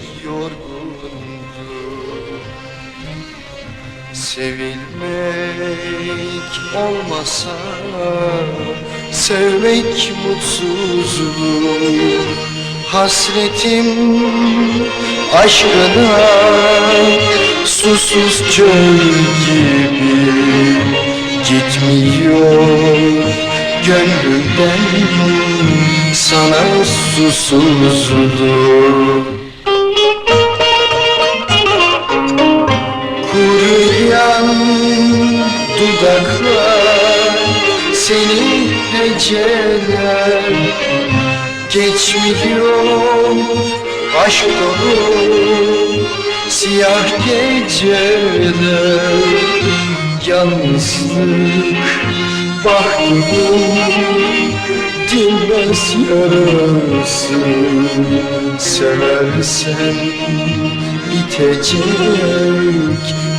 ne yorgunluk Sevilmek olmasa Sevmek mutsuzluk Hasretim aşkına Susuz çöl gibi Gitmiyor. Gönlümden Sana susuzluk dudaklar Seni heceler Geçmiyor aşk dolu Siyah geceler. Yalnızlık bahtımın Dinmez yarası. Seversen bitecek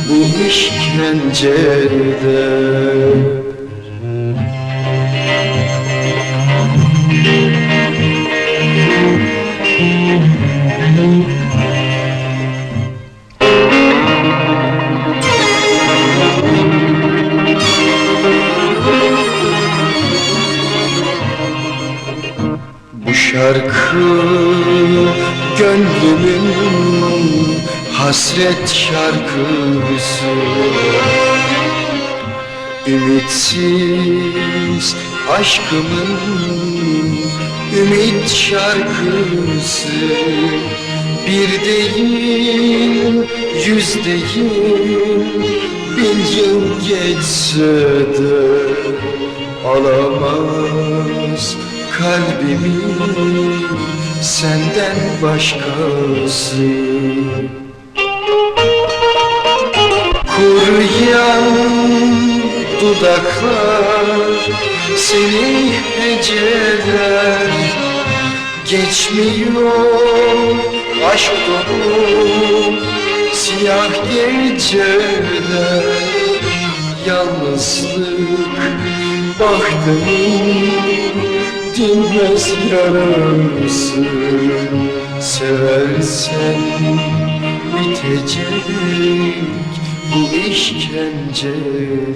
bu işkencede. Bu şarkı gönlümün hasret şarkısı. Ümitsiz aşkımın ümit şarkısı. Bir değil, yüz değil, bin yıl geçse de Alamaz kalbimi senden başkası Kuruyan dudaklar seni heceler Geçmiyor. Aşk dolu siyah geceler Yalnızlık bahtımın dinmez yarası. Seversen bitecek bu işkenceler